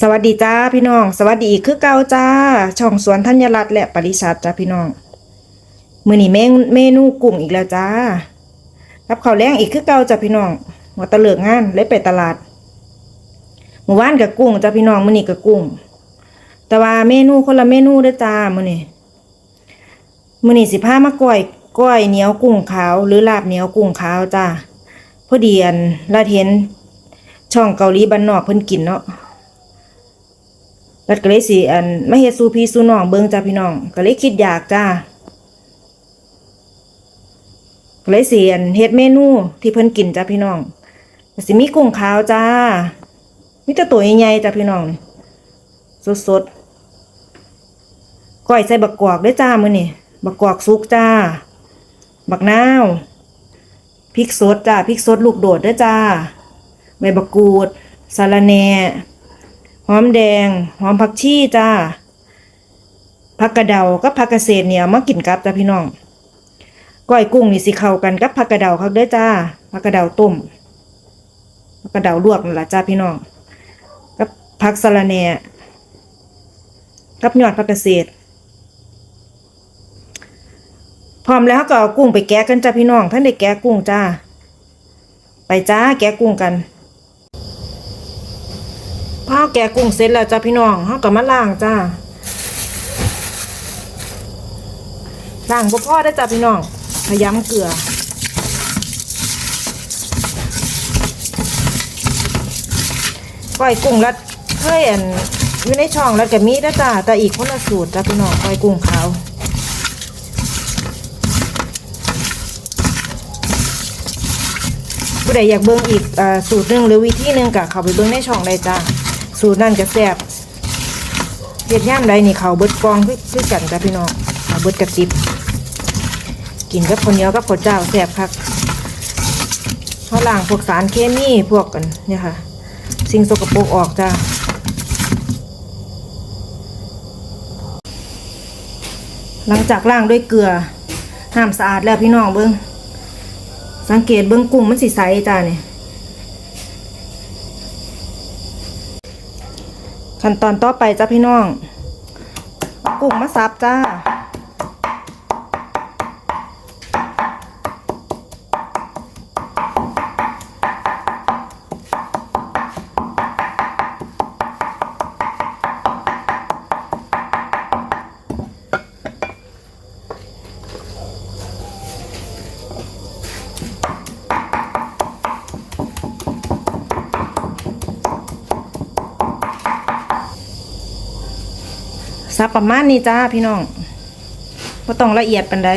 สวัสดีจ้าพี่น้อง สวัสดีอีกคือเก่าจ้า ช่องสวนธัญรัตน์และปริษัทจ้าพี่น้อง มือนี้เมนเมนูกุ้งอีกแล้วจ้ากับข้าวแรงอีกคือเก่าจ้าพี่น้องหัวตะเลิกงานเลยไปตลาดเมื่อวานกับกุ้งจ้าพี่น้องมือนี้กับกุ้ง แต่ว่าเมนูคนละเมนูด้อจ้ามือนี้มือนี้สิพามาก้อยก้อยเหนียวกุ้งขาว หรือลาบเหนียวกุ้งขาวจ้าพอดีอันลาเห็นช่องเกาหลีบ้านนอกเพิ่นกินเนาะ รัดก็เลยสิอันมาเฮ็ดสู่พี่สู่น้องเบิ่งจ้าพี่น้องก็เลยคิดอยากจ้าก็เลยสิอันเฮ็ดเมนูที่เพิ่นกินจ้าพี่น้องก็สิมีกุ้งขาวจ้ามีแต่ตัวใหญ่ๆจ้าพี่น้องสดๆก้อยใส่บักกอกเด้จ้ามื้อนี้บักกอกสุกจ้า บักนาวพริกสดจ้าพริกสดลูกโดดเด้จ้าใบบักกูดสะระแหน่ หอมแดง หอมผักชีจ้าผักกระเดากับผักกระเศษเนี่ยมากินกับจ้าพี่น้องก้อยกุ้งนี่สิเข้ากันกับผักกระเดาครับเด้อจ้าผักกระเดาต้มผักกระเดาลวกนั่นล่ะจ้าพี่น้องกับผักสะระแหน่กับยอดผักกระเศษพร้อมแล้วก็เอากุ้งไปแกะกันจ้าพี่น้องท่านได้แกะกุ้งจ้า ไปจ้าแกะกุ้งกัน พอแกะกุ้งเสร็จแล้วจ้าพี่น้องเฮาก็มาล้างจ้าล้างบ่พอได้จ้าพี่น้องพยายามเกลือก้อยกุ้งรัดเคยอันอยู่ในช่องแล้วก็มีเด้อจ้าแต่อีกคนละสูตรจ้าพี่น้องก้อยกุ้งขาวผู้ใดอยากเบิ่งอีกอสูตรหนึ่งหรือวิธีหนึ่งก็เข้าไปเบิ่งในช่องได้จ้า สูตรนั่นก็แซ่บเฮ็ดย่ามใดนี่เขาเบิดกองคือคือกันจ้ะพี่น้องเขาเบิดกระติบกินกับข้าวเหนียวกับข้าวเจ้าแซ่บคักเขาล้างพวกสารเคมีพวกกันเนี่ยค่ะ สิ่งสกปรกออกจ้าหลังจากล้างด้วยเกลือน้ำสะอาดแล้วพี่น้องเบิ้งสังเกตเบิ้งกุ้งมันสีใสจ้าเนี่ย ขั้นตอนต่อไปจ้าพี่น้องกุ้งมาสับจ้าับประมาณนี้จ้าพี่น้องก็ต้องละเอียดปันใด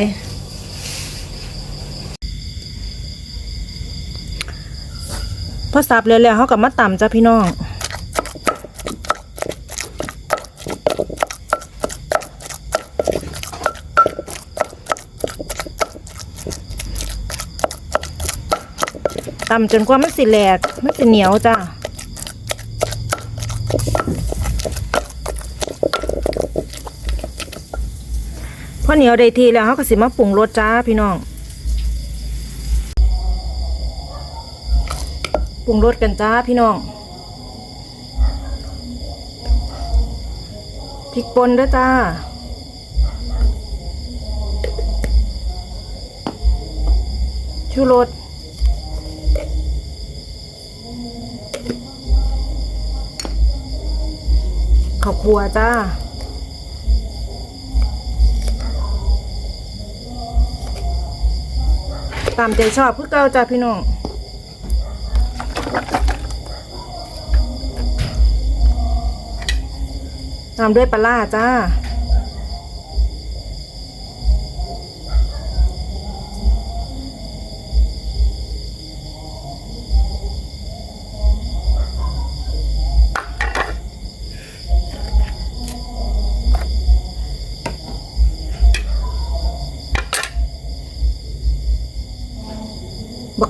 พอสับแล้วแล้วเขากับมาต่ำจ้าพี่น้องต่ำจนกว่ามันสิแหลก มันสิเหนียวจ้า พอเหนียวได้ทีแล้วเขาก็สิมาปรุงรสจ้าพี่น้องปรุงรสกันจ้าพี่น้องพริกป่นด้วยจ้าชูรสข้าวคั่วจ้า ตามใจชอบเพื่อเก่าจ้าพี่น้องตามด้วยปลาล่าจ้า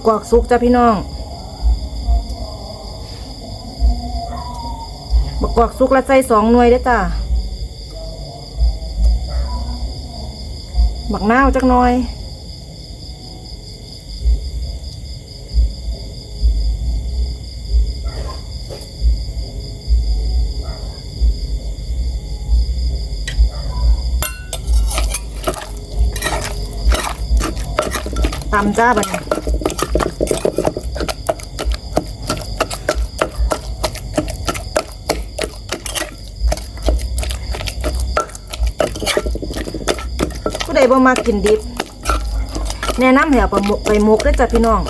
กอกสุกจ้ะพี่น้องบักกอกสุกละใส่สองหน่วยได้จ้าบักน้าจักหน่อยตำจ้าบัน บ่มากินดิบ แนะนำให้เอาไปมกไปหมกได้จ้ะพี่น้อง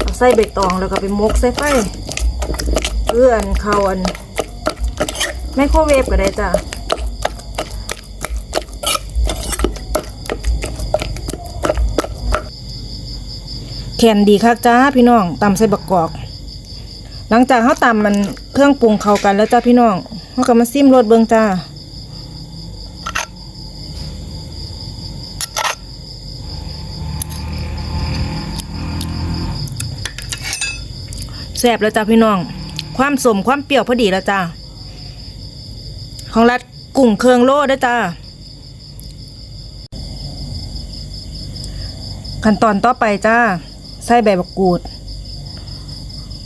เอาใส่ใบตองแล้วก็ไปมกใส่ไฟเพื่อนเขาอันไมโครเวฟก็ได้จ้ะแขนดีคักจ้าพี่น้องตำใส่บักกอก หลังจากเขาตำมันเครื่องปรุงเข้ากันแล้วจ้าพี่น้องเขาก็มาซิมรสเบิงจ้า แซ่บแล้วจ้าพี่น้อง ความสมความเปรี้ยวพอดีแล้วจ้าของรัดกุ้งเครื่องโล่ด้วยจ้าขั้นตอนต่อไปจ้าใส่ใบบักกูด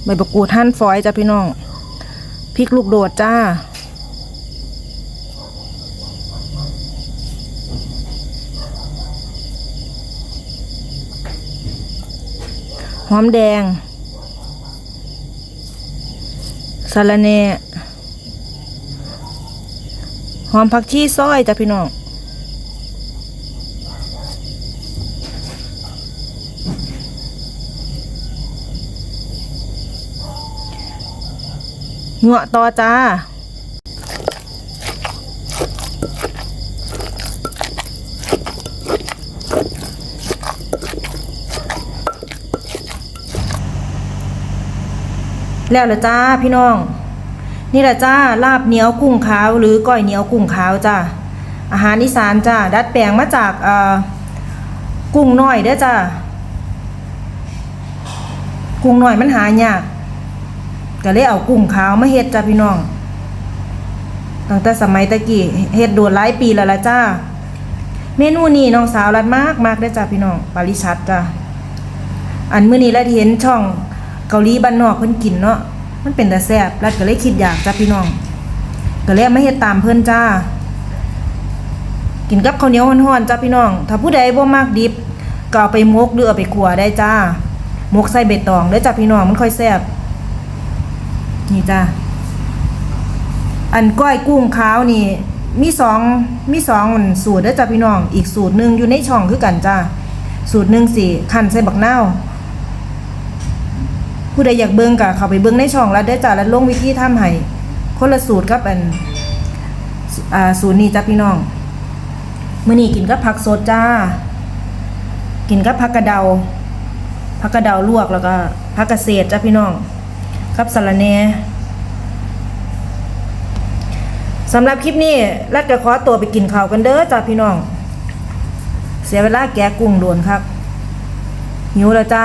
ใบบักกูดหั่นฝอยจ้าพี่น้องพริกลูกโดดจ้าหอมแดง สาระเนหอมผักชีซอยจ้ะพี่น้องเหงาะต่อจ้า แล้วละจ้าพี่น้อง นี่แหละจ้าลาบเหนียวกุ้งขาว หรือก้อยเหนียวกุ้งขาวจ้าอาหารอีสานจ้าดัดแปลงมาจากเอ่อกุ้งน้อยเด้อจ้ากุ้งน้อยมันหายากก็เลยเอากุ้งขาวมาเฮ็ดจ้าพี่น้องตั้งแต่สมัยตะกี้เฮ็ดโดนหลายปีแล้วละจ้าเมนูนี้น้องสาวรัดมากมากได้จ้าพี่น้องปาริชัดจ้าอันมื้อนี้รัดเห็นช่อง เกาหลีบ้านนอกเพิ่นกินเนาะมันเป็นแต่แซ่บรัดก็เลยคิดอยากจ้าพี่น้องก็เลยเอามาเฮ็ดตามเพิ่นจ้า กินกับข้าวเหนียวร้อนๆจ้าพี่น้อง ถ้าผู้ใดบ่มากดิบก็เอาไปมกหรือเอาไปขัวได้จ้ามกใส่ใบตองเด้จ้าพี่น้องมันค่อยแซ่บนี่จ้าอันก้อยกุ้งขาวนี่ มีสองมีสองสูตรเด้จ้าพี่น้อง อีกสูตรหนึ่งอยู่ในช่องคือกันจ้าสูตรหนึ่งสิคั่นใส่บักนาว ผู้ใดอยากเบิ่งก็เข้าไปเบิ่งในช่องแล้วเด้อจ้าแล้วลงวิธีทำให้คนละสูตรกับอันอ่าสูตรนี้จ้าพี่น้องมื่อนี้กินกับผักสดจ้า กินกับผักกระเดาผักกระเดาลวกแล้วก็ผักกระเศษจ้าพี่น้องกับสะรแนสำหรับคลิปนี้รัดก็ขอตัวไปกินข้าวกันเด้อจ้าพี่น้อง เสียเวลาแกะกุ้งโดนครับหิวแล้วจ้า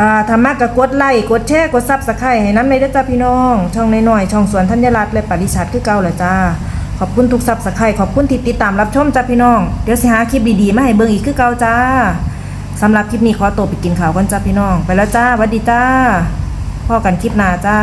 อ่าทำมากก็กดไลค์กดแชร์กดซับสไครต์ให้น้ำในเด้อจ้าพี่น้อง ช่องน้อยๆช่องสวนธัญรัตน์และปริชัดคือเก่าแหละจ้า ขอบคุณทุกซับสไครต์ขอบคุณที่ติดตามรับชมจ้าพี่น้อง เดี๋ยวสิหาคลิปดีๆมาให้เบิ่งอีกคือเก่าจ้าสำหรับคลิปนี้ขอตัวไปกินข้าวกันจ้าพี่น้อง ไปแล้วจ้าสวัสดีจ้าพ่อกันคลิปหน้าจ้า